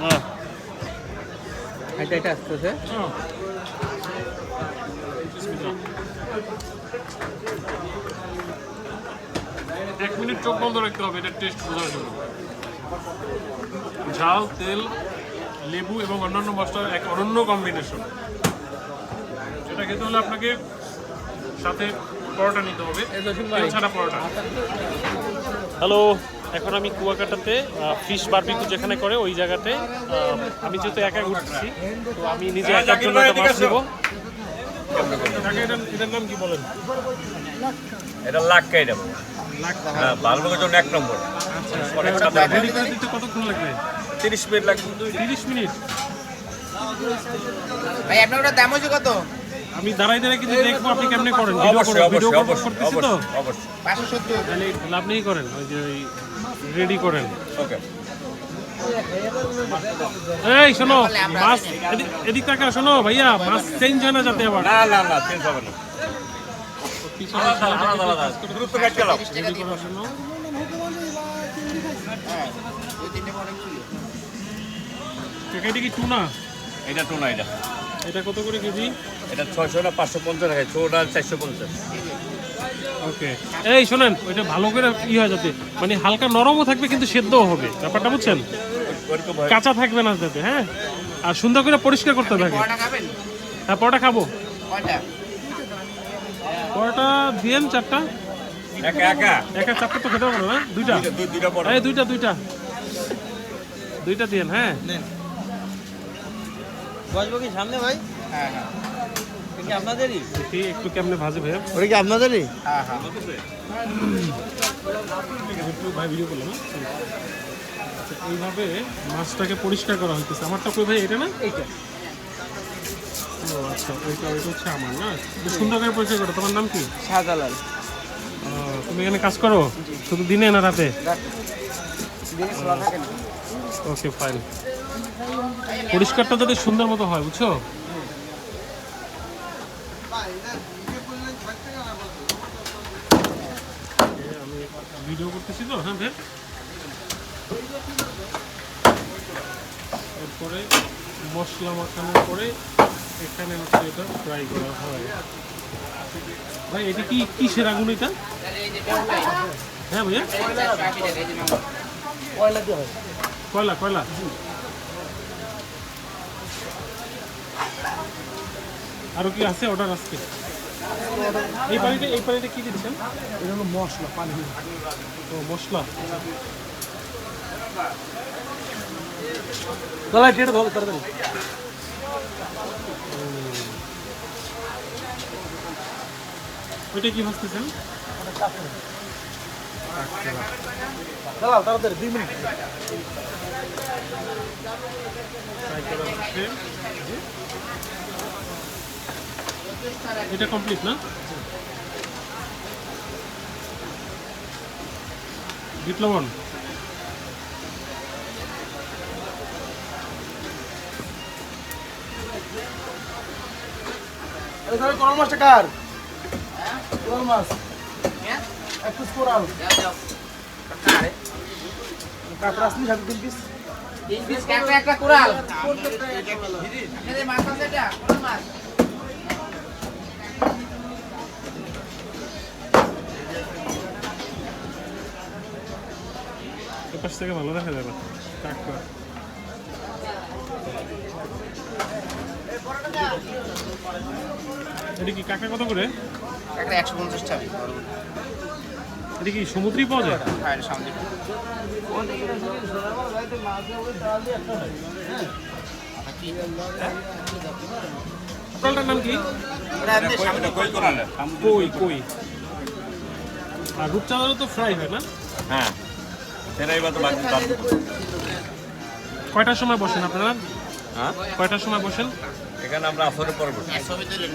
হ্যাঁ। এটা এটা আসতেছে। এক মিনিট চোখ বন্ধ রাখতে হবে এটা টেস্ট বোঝার জন্য। ঝাল তেল লেবু এবং অন্যান্য মশলার এক অনন্য কম্বিনেশন এটা খেতে হলে আপনাকে সাথে পরোটা নিতে হবে। ছাড়া পরোটা। হ্যালো এখন আমি কুয়াকাটাতে ফিশ বারবিকিউ যেখানে করে ওই জায়গাতে আমি যেহেতু একা ঘুরতেছি তো আমি নিজে একার জন্য একটা মাছ নেব। এটার নাম কি বলেন? এটা লাখ এটা হ্যাঁ জন্য এক নম্বর। কতক্ষণ লাগবে? তিরিশ মিনিট লাগবে। তিরিশ মিনিট? ভাই আপনার ওটা দাম হচ্ছে কত আমি দাঁড়াই দাঁড়াই কিন্তু দেখব আপনি কেমনে করেন। ভিডিও অবশ্যই ভিডিও অবশ্যই অবশ্যই তো? অবশ্যই অবশ্যই। পাঁচশো সত্তর। তাহলে তাহলে আপনিই করেন ওই যে ওই রেডি করেন। ওকে। এই শোনো মাছ এদিক- টাকা শোনো ভাইয়া মাছ চেঞ্জ হয় না যাতে আবার। না না না চেঞ্জ হবে এটা কি টুনা? এটা না এটা। এটা কত করে কেজি? এটা ছয়শো না পাঁচশো পঞ্চাশ টাকা ছোটা চারশো পঞ্চাশ। ওকে। এই শোনেন ওইটা ভালো করে ই হয় যাতে মানে হালকা নরমও থাকবে কিন্তু সেদ্ধও হবে। ব্যাপারটা বুঝছেন? কাঁচা থাকবে না যাতে হ্যাঁ? আর সুন্দর করে পরিষ্কার করতে থাকে হ্যাঁ পরোটা খাব। পরোটা? দিয়েন চারটা। একা একা? একা চারটা তো খেতে পারব না দুইটা। দুইটা- দুইটা এই দুইটা দুইটা। দুইটা দিয়েন হ্যাঁ? বসবো কি সামনে ভাই? হ্যাঁ হ্যাঁ। কি আপনাদেরই? একটু কেমনে ভাজে ভাইয়া। ওটা কি আপনাদেরই? হ্যাঁ হ্যাঁ। একটু ভাই ভিডিও করলাম হ্যাঁ? আচ্ছা এইভাবে মাছটাকে পরিষ্কার করা হইতেছে। আমারটা কই ভাই এটা না? এইটা। ও আচ্ছা ওইটা ওইটা হচ্ছে আমার না? একটু সুন্দর করে পরিষ্কার করো। তোমার নাম কি? শাহজালাল। তুমি এখানে কাজ করো? শুধু দিনে না রাতে? ওকে ফাইন পরিষ্কারটা যাতে সুন্দর মতো হয় বুঝছ? আমি ভিডিও করতেছি তো হ্যাঁ ভেব এরপরে মশলা মাখানোর পরে এখানে হচ্ছে এটা ফ্রাই করা হয়। ভাই এটা কি কিসের আগুন এটা? হ্যাঁ ভাইয়া? কয়লা কয়লা? কয়লা আরও কি আছে অর্ডার আজকে? এই পানিটা এই পানিটা কি দিচ্ছেন? এটা হলো মশলা পানি। ও মশলা। গলা টেটে ধরো তাড়াতাড়ি। ওইটা কি ভাজতেছেন? দাঁড়াও তাড়াতাড়ি দুই মিনিট। এটা কমপ্লিট না? আরে তাহলে কোরাল মাছটা কার? কোরাল মাছ। এক পিস কোরাল। কাঁকড়া আসলি সাথে তিন পিস তিন পিস একটা কোরাল। মাছ আছে এটা কোন মাছ। এপাশ থেকে ভালো দেখা যাবে। এটা কি কাঁকড়া কত করে? একশো পঞ্চাশ টাকা। এটা কি সমুদ্রেই পাওয়া যায়? হ্যাঁ এটা সামনে আপনারটার নাম কি? কই কই? আর রূপচাঁদারও তো ফ্রাই হয় না? হ্যাঁ। সেটাই বা তো বাকি কয়টার সময় বসেন আপনারা? হ্যাঁ? কয়টার সময় বসেন? এখানে আমরা পরে বসি। ছবি তুলে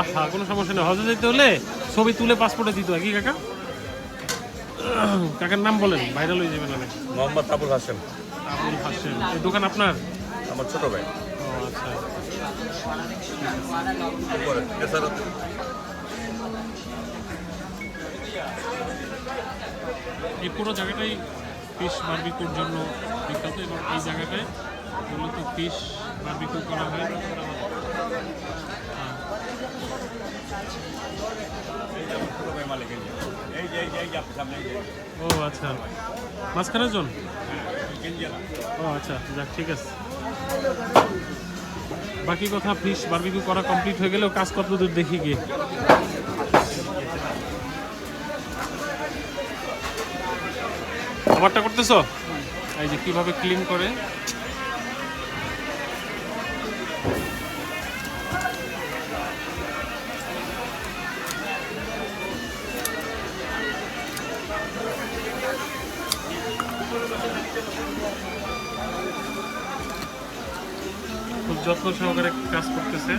আহা কোনো সমস্যা নেই। হজে যেতে হলে ছবি তুলে পাসপোর্টে দিতে হয়। কি কাকা? কাকার নাম বলেন ভাইরাল হয়ে যাবেন অনেক মোহাম্মদ আবুল হাসেম আবুল হাসেম এই দোকান আপনার? আমার ছোট ভাই। ও আচ্ছা। উপরে এই পুরো জায়গাটাই ফিশ বার্বিকুর জন্য বিখ্যাত এবং এই জায়গাটায় মূলত ফিশ বারবিকিউ করা হয়। হ্যাঁ। ও আচ্ছা। মাঝখানের জন? ও আচ্ছা যাক ঠিক আছে। বাকি কথা ফিশ বারবিকিউ করা কমপ্লিট হয়ে গেলেও কাজ কত দূর দেখি গিয়ে। আমারটা করতেছো? এই যে কীভাবে ক্লিন করে? খুব যত্ন সহকারে কাজ করতেছে।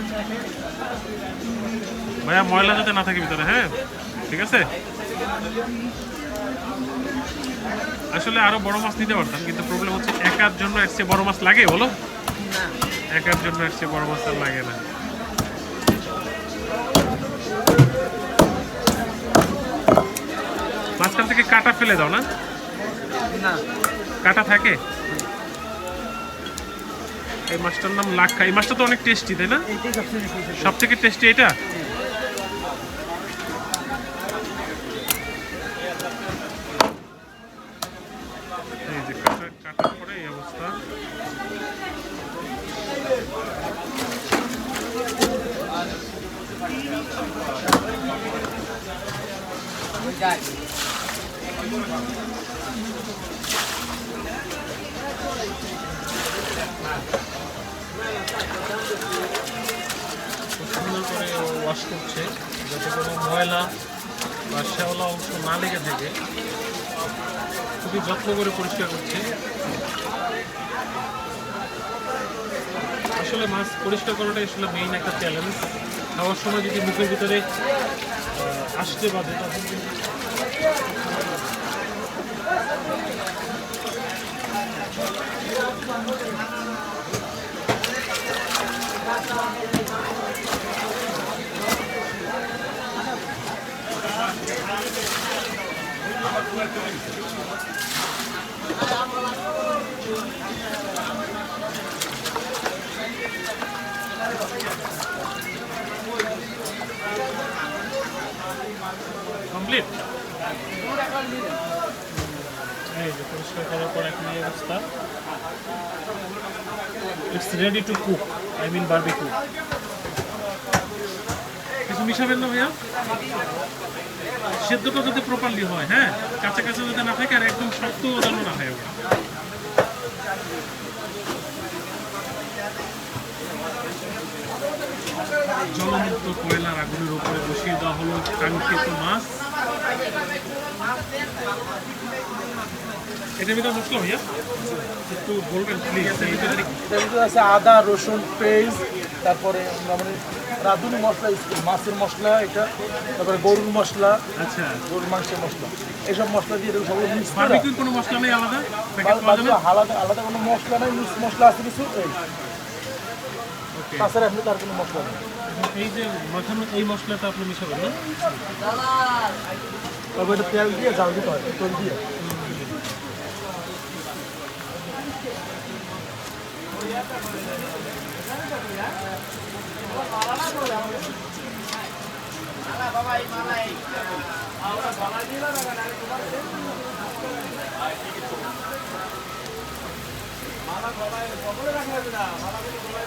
ভাইয়া, ময়লা যাতে না থাকে ভিতরে হ্যাঁ? ঠিক আছে? আসলে আরও বড় মাছ নিতে পারতাম কিন্তু প্রবলেম হচ্ছে একার জন্য এর চেয়ে বড় মাছ লাগে বলো? একার জন্য এর চেয়ে বড় মাছ আর লাগে না। মাঝখান থেকে কাটা ফেলে দাও না? না। কাটা থাকে? এই মাছটার নাম লাক্ষা। এই মাছটা তো অনেক টেস্টি তাই না? সব থেকে টেস্টি এটা এই যে কাটা কাটার পরে এই অবস্থা যাই খুব সুন্দর করে ওয়াশ করছে। যাতে কোনো ময়লা বা শ্যাওলা অংশ না লেগে থাকে। খুবই যত্ন করে পরিষ্কার করছে। আসলে মাছ পরিষ্কার করাটাই আসলে মেইন একটা চ্যালেঞ্জ খাওয়ার সময় যদি মুখের ভিতরে আসতে পারে তখন এই যে পরিষ্কার করার পর এখন এই অবস্থা it's ready to cook I mean barbecue কিছু মিশাবেন না ভাইয়া? সেদ্ধটা যাতে প্রপারলি হয় হ্যাঁ? কাঁচা কাঁচা যাতে না থাকে আর একদম শক্ত যেন না হয়। ওটা জলমুক্ত কয়লার আগুনের উপরে বসিয়ে দেওয়া হলো কাঙ্ক্ষিত মাছ। এটার ভিতরে মশলা ভাইয়া একটু বলবেন প্লিজ এটার ভিতরে আছে আদা রসুন পেঁয়াজ তারপরে মানে রাঁধুনি মশলা মাছের মশলা এটা তারপরে গরুর মশলা আচ্ছা। গরুর মাংসের মশলা এইসব মশলা দিয়ে মিক্স বারবিকিউর কোনো মশলা নেই আলাদা? আলাদা আলাদা কোনো মশলা নেই মিক্স মশলা আছে কিছু? এই। তাছাড়া আপনি তার কোনো মশলা নেই। এই যে মাখানো এই মশলাটা আপনি মিশাবেন না? তারপর এটা তেল দিয়ে জাল দিতে হয় তেল দিয়ে। মালা গলায় সকলে রাখা যাবে না মালা কিন্তু গলায়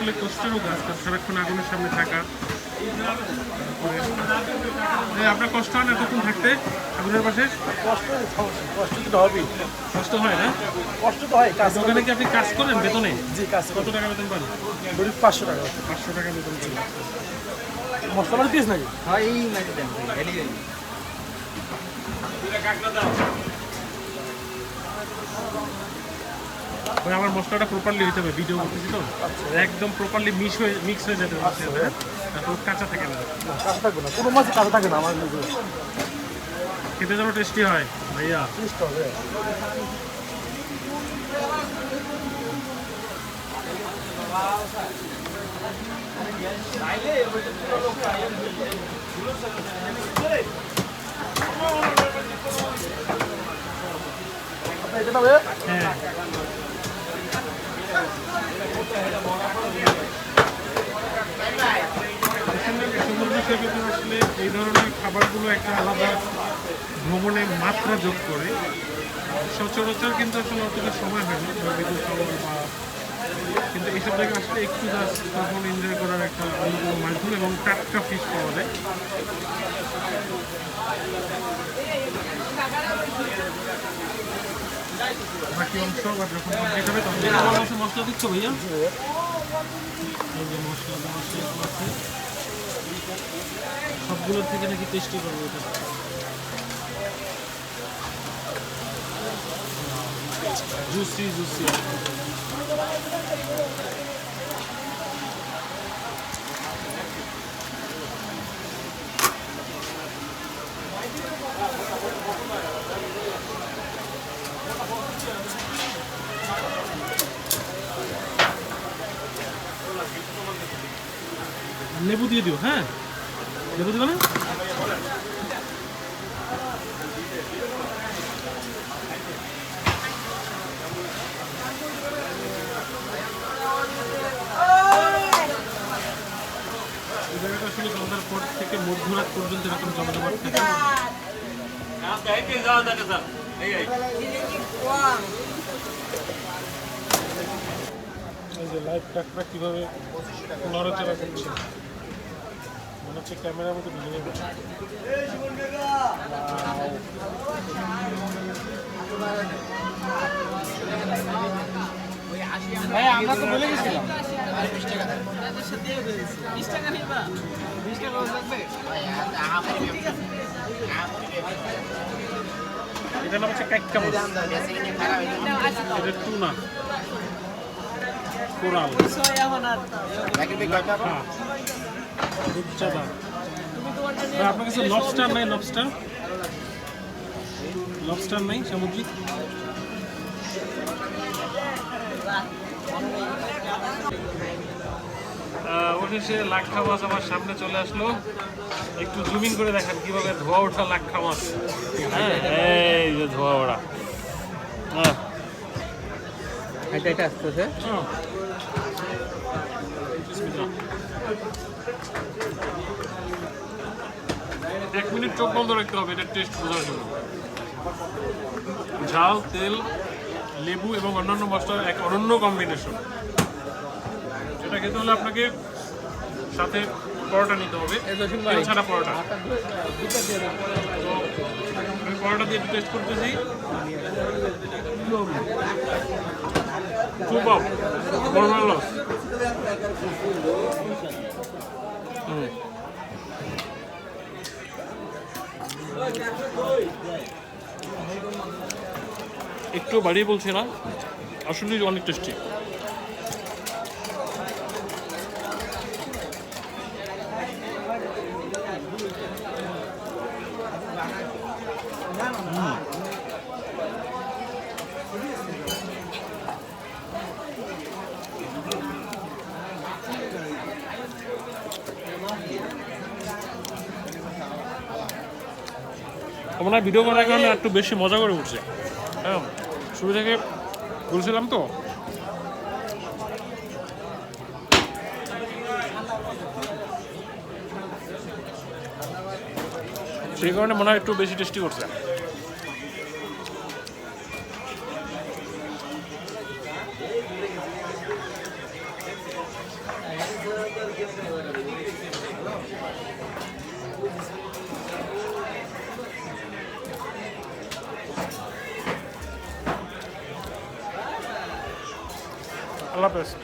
আসলে কষ্টেরও কাজ কারণ সারাক্ষণ আগুনের সামনে থাকা। আপনার কষ্ট হয় না এতক্ষণ থাকতে আগুনের পাশে? কষ্ট কষ্ট তো হবেই। কষ্ট হয় না? কষ্ট তো হয় কাজ ওখানে কি আপনি কাজ করেন বেতনে? জি কাজ কত টাকা বেতন পান? ধরি পাঁচশো টাকা। পাঁচশো টাকা বেতন ছিল মশলা দিস নাকি? হয় এই মাটি দেন মানে আমার মশলাটা প্রপারলি হইতে হবে ভিডিও করতেছি তো। একদম প্রপারলি মিক্স হয়ে মিক্স হয়ে যেতে হবে কাঁচা থাকে না। কাঁচা থাকবে না কোনো মাছই কাঁচা থাকে না আমার খেতে যেন টেস্টি হয় ভাইয়া। হবে। হ্যাঁ। সৈকতে আসলে এই ধরনের খাবারগুলো একটা আলাদা ভ্রমণে মাত্রা যোগ করে। সচরাচর কিন্তু আসলে অতটা সময় হয় না বিদ্যুৎ খাবার কিন্তু এইসব জায়গায় আসলে একটু জাস্ট তখন এনজয় করার একটা অন্যতম মাধ্যম এবং টাটকা ফিশ পাওয়া যায়। বাকি অংশ যখন কমপ্লিট হবে তখন যেটা মশলা দিচ্ছ ভাইয়া? মশলা আছে। সবগুলোর থেকে নাকি টেস্টি করব এটা। জুসি জুসি লেবু দিয়ে দিও হ্যাঁ? লেবু দিবে না? জায়গাটা আসলে সন্ধ্যার পর থেকে মধ্যরাত পর্যন্ত এরকম জমজমাট থাকে এই যে লাইভ ট্র্যাকটা কীভাবে নড়াচড়া করছে? মনে হচ্ছে ক্যামেরার মধ্যে ভেঙে যাবে। ভাই আমরা তো বলে গেছিলাম। এটা নাম হচ্ছে কাইক্কা মাছ এটা টুনা। কোরাল। হ্যাঁ। রূপচাঁদা। আপনার কাছে লবস্টার নাই লবস্টার লবস্টার নাই সামুদ্রিক? আহ, অবশেষে লাক্ষা মাছ আমার সামনে চলে আসলো। একটু জুমিং করে দেখেন কীভাবে ধোয়া ওঠা লাক্ষা মাছ হ্যাঁ এই যে ধোয়া ওড়া। হ্যাঁ। এটা এটা আসতেছে এক মিনিট চোখ বন্ধ রাখতে হবে এটা টেস্ট বোঝার জন্য। ঝাল তেল লেবু এবং অন্যান্য মশলার এক অনন্য কম্বিনেশন এটা খেতে হলে আপনাকে সাথে পরোটা নিতে হবে। তেল ছাড়া পরোটা। আমি পরোটা দিয়ে টেস্ট করতেছি। সুপার একটু বাড়িয়ে বলছি না আসলে অনেক টেস্টি হয় ভিডিও করার কারণে একটু বেশি মজা করে উঠছে। হ্যাঁ শুরু থেকে বলছিলাম তো সেই কারণে মনে হয় একটু বেশি টেস্টি করছে। আল্লাহ হাফেজ।